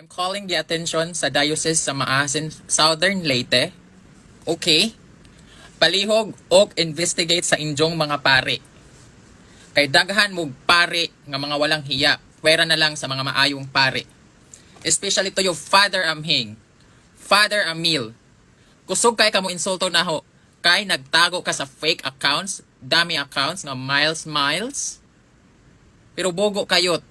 I'm calling the attention sa Diocese sa Maasin, Southern Leyte. Okay? Palihog og investigate sa injong mga pare. Kay daghan mo pare nga mga walang hiya. Pwera na lang sa mga maayong pare. Especially to your Father Amhing. Father Amil. Kusog kay kamo insulto na ho. Kay nagtago ka sa fake accounts, dami accounts nga miles miles. Pero bogo kayot.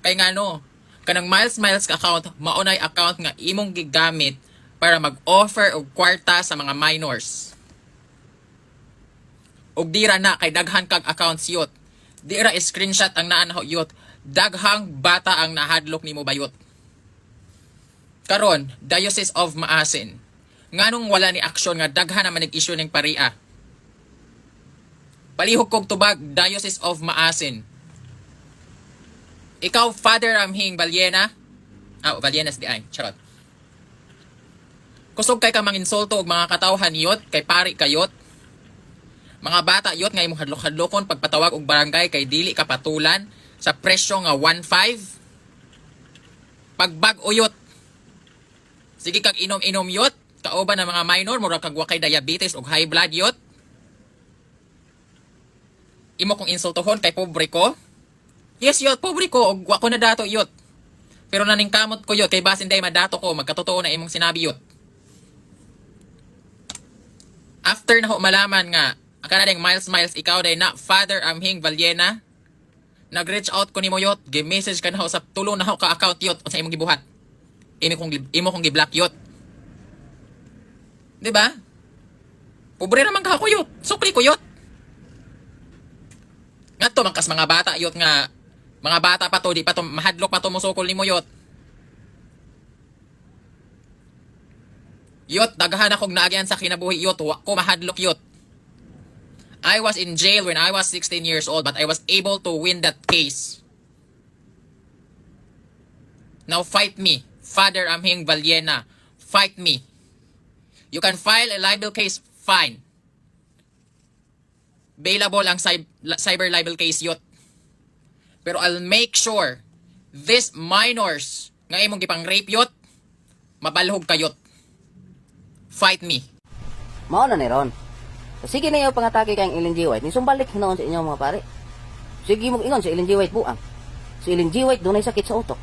Kay nga no, kanang miles miles account, maunay account nga imong gigamit para mag-offer og kwarta sa mga minors. Og dira na kay daghan kag accounts yot. Dira screenshot ang naa na yot. Daghang bata ang nahadlok nimo bayot. Karon, Diocese of Maasin. Nganong wala ni aksyon nga daghan naman nag-issue ning paria. Palihog kog tubag Diocese of Maasin. Ikaw, Father Ramhing Balyena. Ah, Balyenas di. Charot. Kusog kay ka manginsulto og mga katawhan yot, kay pari kayot. Mga bata yot nga imong hadlok-hadlokon pagpatawag og barangay kay dili ka patulan sa presyo nga 1.5. Pagbag uyot. Sige kag inom-inom yot, kauban ng mga minor mura kag wa kay diabetes ug high blood yot. Imo kong insultohon kay pobre ko. Yes, yot, pobre ko, og wa ko na dato yot. Pero naning kamot ko yot, kay basin day madato ko, magkatotoo na imong sinabi yot. After na ho malaman nga, akala ding miles miles ikaw day na Father Amhing Valyena, nag-reach out ko nimo yot, gi-message ka na ho sa tulong na ho ka account yot sa imong gibuhat. Imo kong imo kong gi-block yot. 'Di ba? Pobre naman ka ako yot. Sukli ko yot. Nga to, mga bata yot nga, mga bata pa to, di pa to, mahadlok pa to musukol ni mo yot. Daghan akong naagyan sa kinabuhi yot, ko mahadlok yot. I was in jail when I was 16 years old, but I was able to win that case. Now fight me, Father Amhing Valyena. Fight me. You can file a libel case, fine. Bailable ang cyber libel case yot. Pero I'll make sure this minors nga imong gipang rape yot, mabalhog kayot. Fight me. Mao na ni ron. Sige na yung pangatake kayong Ellen G. White. Nisumbalik hinoon sa inyo mga pare. Sige mo ingon sa Ellen G. White buang. Si Ellen G. White dunay sakit sa utok.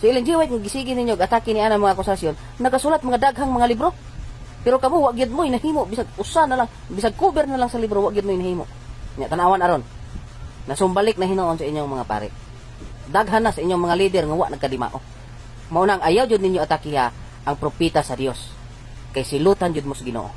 Si Ellen G. White gisigi ninyo atake ni ana mga akusasyon, nagasulat mga daghang mga libro. Pero kamo wa gyud mo inahimo bisag usa na lang, bisag cover na lang sa libro wa gyud mo inahimo. Nya tanawan aron. Nasumbalik na hinoon sa inyong mga pare. Daghan na sa inyong mga leader nga wa nagkadimao. Mao nang ayaw jud ninyo atakiha ang propeta sa Dios. Kay silutan jud mo sa Ginoo.